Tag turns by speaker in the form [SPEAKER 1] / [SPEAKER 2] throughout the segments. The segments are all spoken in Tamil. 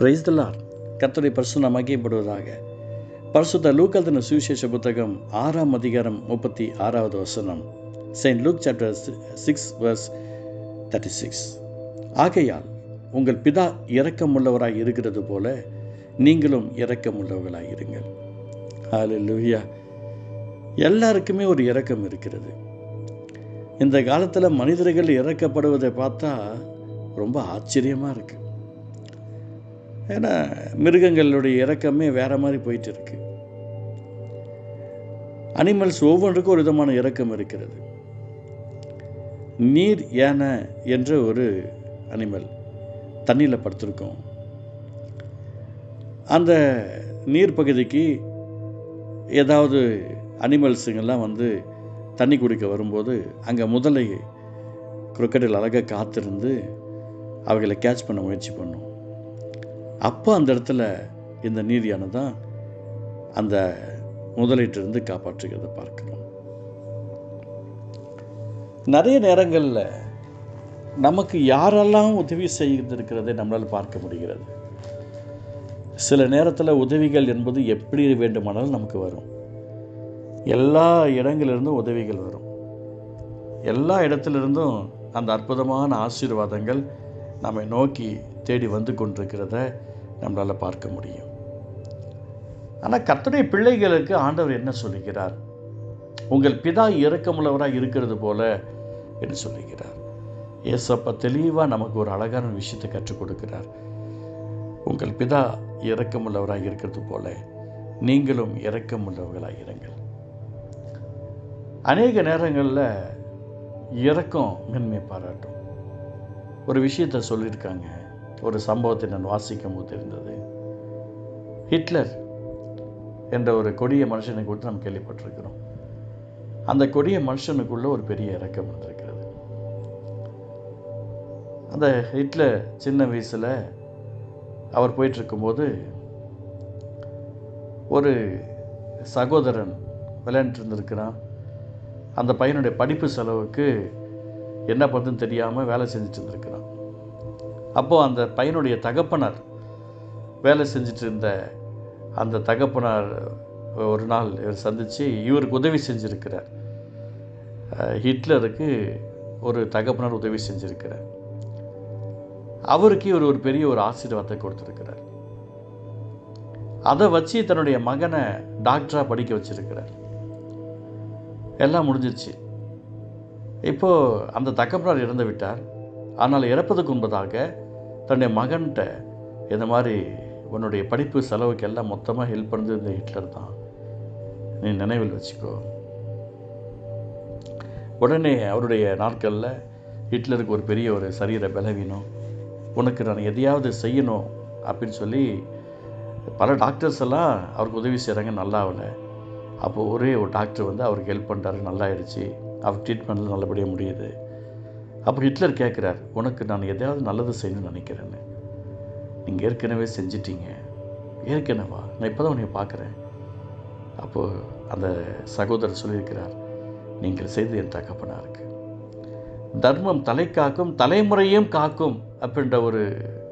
[SPEAKER 1] பிரைஸ் தலார் கர்த்தருடைய பரிசு நாம் மகிப்படுவதாக பரிசுத்த லூக்கல்தன சுவிசேஷ புத்தகம் ஆறாம் அதிகாரம் முப்பத்தி ஆறாவது வசனம் Saint Luke chapter six verse thirty six ஆகையால் உங்கள் பிதா இரக்கமுள்ளவராக இருக்கிறது போல நீங்களும் இரக்கமுள்ளவர்களாக இருங்கள் ஹாலு லூவியா எல்லாருக்குமே ஒரு இரக்கம் இருக்கிறது இந்த காலத்தில் மனிதர்கள் இறக்கப்படுவதை பார்த்தா ரொம்ப ஆச்சரியமாக இருக்குது ஏன்னா மிருகங்களுடைய இறக்கமே வேறு மாதிரி போயிட்டு இருக்கு அனிமல்ஸ் ஒவ்வொன்றுக்கும் ஒரு விதமான இறக்கம் இருக்கிறது நீர் யானை என்ற ஒரு அனிமல் தண்ணியில் படுத்திருக்கோம் அந்த நீர் பகுதிக்கு ஏதாவது அனிமல்ஸுங்கெல்லாம் வந்து தண்ணி குடிக்க வரும்போது அங்கே முதலை குரக்கடில் அழகாக காத்திருந்து அவைகளை கேட்ச் பண்ண முயற்சி பண்ணும் அப்போ அந்த இடத்துல இந்த நீதியானது தான் அந்த முதலீட்டிலிருந்து காப்பாற்றுகிறத பார்க்கணும் நிறைய நேரங்களில் நமக்கு யாரெல்லாம் உதவி செய்திருக்கிறதை நம்மளால் பார்க்க முடிகிறது சில நேரத்தில் உதவிகள் என்பது எப்படி வேண்டுமானாலும் நமக்கு வரும் எல்லா இடங்களிலிருந்தும் உதவிகள் வரும் எல்லா இடத்துலேருந்தும் அந்த அற்புதமான ஆசீர்வாதங்கள் நம்மை நோக்கி தேடி வந்து கொண்டிருக்கிறத நம்மளால் பார்க்க முடியும் ஆனால் கர்த்தனை பிள்ளைகளுக்கு ஆண்டவர் என்ன சொல்லுகிறார் உங்கள் பிதா இறக்கமுள்ளவராக இருக்கிறது போல என்று சொல்லுகிறார் ஏசப்பா தெளிவாக நமக்கு ஒரு அழகான விஷயத்தை கற்றுக் கொடுக்கிறார் உங்கள் பிதா இறக்கமுள்ளவராக இருக்கிறது போல நீங்களும் இறக்கமுள்ளவர்களாக இருங்கள் அநேக நேரங்களில் இறக்கம் மென்மை பாராட்டும் ஒரு விஷயத்தை சொல்லியிருக்காங்க ஒரு சம்பவத்தை நான் வாசிக்கும் போது இருந்தது ஹிட்லர் என்ற ஒரு கொடிய மனுஷனை குறித்து நாம் கேள்விப்பட்டிருக்கிறோம் அந்த கொடிய மனுஷனுக்குள்ள ஒரு பெரிய இறக்கம் இருந்திருக்கிறது அந்த ஹிட்லர் சின்ன வயசில் அவர் போயிட்டுருக்கும்போது ஒரு சகோதரன் விளையாண்டுட்டு இருந்திருக்கிறான் அந்த பையனுடைய படிப்பு செலவுக்கு என்ன பண்ணுறதுன்னு தெரியாமல் வேலை செஞ்சுட்டு இருந்திருக்கிறான் அப்போது அந்த பையனுடைய தகப்பனார் வேலை செஞ்சிட்டு இருந்த அந்த தகப்பனார் ஒரு நாள் இவர் சந்தித்து இவருக்கு உதவி செஞ்சுருக்கிறார் ஹிட்லருக்கு ஒரு தகப்பனார் உதவி செஞ்சுருக்கிறார் அவருக்கு இவர் ஒரு பெரிய ஒரு ஆசீர்வாதத்தை கொடுத்துருக்கிறார் அதை வச்சு தன்னுடைய மகனை டாக்டராக படிக்க வச்சுருக்கிறார் எல்லாம் முடிஞ்சிச்சு இப்போது அந்த தகப்பனார் இறந்து விட்டார் ஆனால் இறப்பதுக்கு முன்பதாக தன்னுடைய மகன்கிட்ட இந்த மாதிரி உன்னுடைய படிப்பு செலவுக்கு எல்லாம் மொத்தமாக ஹெல்ப் பண்ணது இந்த ஹிட்லர் தான் நீ நினைவில் வச்சுக்கோ உடனே அவருடைய நாட்களில் ஹிட்லருக்கு ஒரு பெரிய ஒரு சரீர பலவீனம் உனக்கு நான் எதையாவது செய்யணும் அப்படின்னு சொல்லி பல டாக்டர்ஸ் எல்லாம் அவருக்கு உதவி செய்கிறாங்க நல்லா அவனை அப்போது ஒரே ஒரு டாக்டர் வந்து அவருக்கு ஹெல்ப் பண்ணுறாரு நல்லாயிடுச்சு அவர் ட்ரீட்மெண்ட்டில் நல்லபடியாக முடியுது அப்போ ஹிட்லர் கேட்குறார் உனக்கு நான் எதையாவது நல்லது செய்யணும்னு நினைக்கிறேன்னு நீங்கள் ஏற்கனவே செஞ்சிட்டீங்க ஏற்கனவா நான் இப்போ தான் உனையை பார்க்குறேன் அப்போது அந்த சகோதரர் சொல்லியிருக்கிறார் நீங்கள் செய்து என் தகப்பனாக இருக்கு தர்மம் தலை காக்கும் தலைமுறையும் காக்கும் அப்படின்ற ஒரு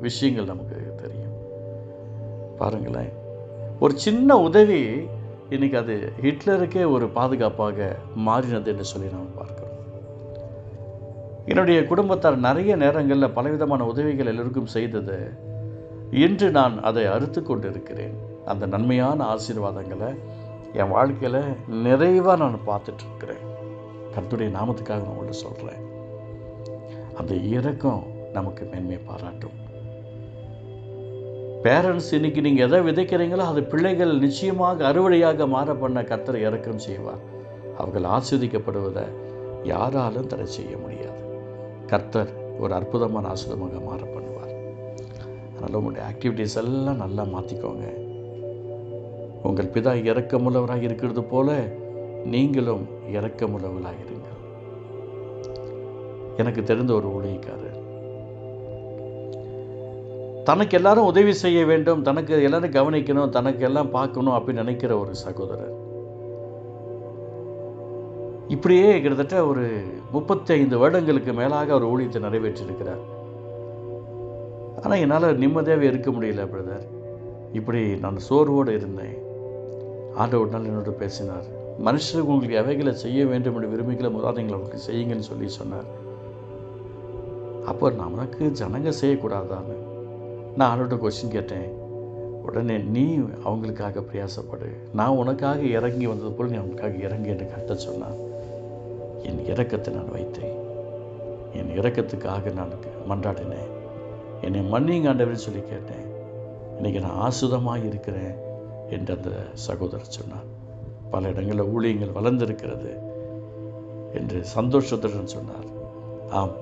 [SPEAKER 1] விஷயங்கள் நமக்கு தெரியும் பாருங்களேன் ஒரு சின்ன உதவி இன்றைக்கி அது ஹிட்லருக்கே ஒரு பாதுகாப்பாக மாறினது என்று சொல்லி நாம் பார்க்கிறோம் என்னுடைய குடும்பத்தார் நிறைய நேரங்களில் பலவிதமான உதவிகள் எல்லோருக்கும் செய்தது இன்று நான் அதை அறுத்து கொண்டிருக்கிறேன் இருக்கிறேன் அந்த நன்மையான ஆசீர்வாதங்களை என் வாழ்க்கையில் நிறைவாக நான் பார்த்துட்ருக்கிறேன் கருத்துடைய நாமத்துக்காக நான் உங்கள்கிட்ட சொல்கிறேன் அந்த இறக்கம் நமக்கு மேன்மையை பாராட்டும் பேரண்ட்ஸ் இன்றைக்கி நீங்கள் எதை விதைக்கிறீங்களோ அது பிள்ளைகள் நிச்சயமாக அறுவடையாக மாற பண்ண கத்தரை இறக்கம் செய்வார் அவர்கள் ஆஸ்வதிக்கப்படுவதை யாராலும் தடை செய்ய முடியாது கர்த்தர் ஒரு அற்புதமான ஆசுதமாக மாற பண்ணுவார் அதனால் உங்களுடைய ஆக்டிவிட்டீஸ் எல்லாம் நல்லா மாற்றிக்கோங்க உங்கள் பிதா இறக்கமுள்ளவராக இருக்கிறது போல நீங்களும் இறக்கமுள்ளவர்களாக இருங்கள் எனக்கு தெரிந்த ஒரு ஊழியக்காரர் தனக்கு எல்லாரும் உதவி செய்ய வேண்டும் தனக்கு எல்லாரும் கவனிக்கணும் தனக்கு எல்லாம் பார்க்கணும் அப்படின்னு நினைக்கிற ஒரு சகோதரர் இப்படியே கிட்டத்தட்ட ஒரு முப்பத்தி ஐந்து வருடங்களுக்கு மேலாக அவர் ஊழியத்தை நிறைவேற்றியிருக்கிறார் ஆனால் என்னால் நிம்மதியாகவே இருக்க முடியல பிரதர் இப்படி நான் சோர்வோடு இருந்தேன் ஆண்டவர் நாள் என்னோட பேசினார் மனுஷருக்கு உங்களுக்கு அவைகளை செய்ய வேண்டும் என்று விரும்புகிற முதலாளிங்களை உங்களுக்கு செய்யுங்கன்னு சொல்லி சொன்னார் அப்போ நமக்கு ஜனங்க செய்யக்கூடாதான்னு நான் ஆண்டோட கொஸ்டின் கேட்டேன் உடனே நீ அவங்களுக்காக பிரயாசப்படு நான் உனக்காக இறங்கி வந்தது போல் நீ அவங்களுக்காக இறங்கி என்று கட்ட சொன்னான் என் இறக்கத்தை நான் வைத்தேன் என் இறக்கத்துக்காக நான் மன்றாடினேன் என்னை மன்னிங்க ஆண்டவரே சொல்லி கேட்டேன் இன்னைக்கு நான் ஆசுதமாக இருக்கிறேன் என்று அந்த சகோதரர் சொன்னார் பல இடங்களில் ஊழியங்கள் வளர்ந்திருக்கிறது என்று சந்தோஷத்துடன் சொன்னார் ஆம்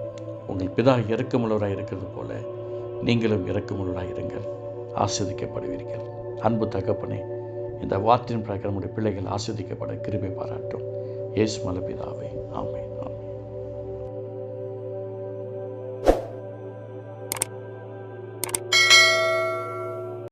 [SPEAKER 1] உங்கள் பிதா இறக்கமுள்ளவராக இருக்கிறது போல நீங்களும் இறக்கமுள்ளவராக இருங்கள் ஆஸ்வதிக்கப்படுவீர்கள் அன்பு தகப்பனே இந்த வார்த்தையின் பிரகாரம் உடைய பிள்ளைகள் ஆஸ்வதிக்கப்பட கிருபை பாராட்டும் ஏசு மலபிதாவை Amén.